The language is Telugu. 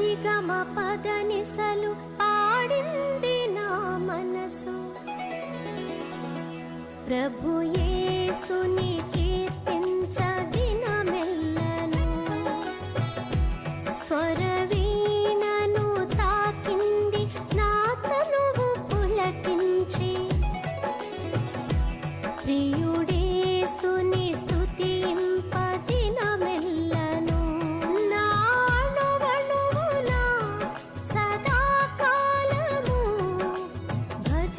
సరిగమ పదనిసలు పాడింది నా మనసు. ప్రభు యేసుని కీర్తించది నా మెల్లను స్వరవీణను తాకింది నా తనువు పులకించి. ప్రియు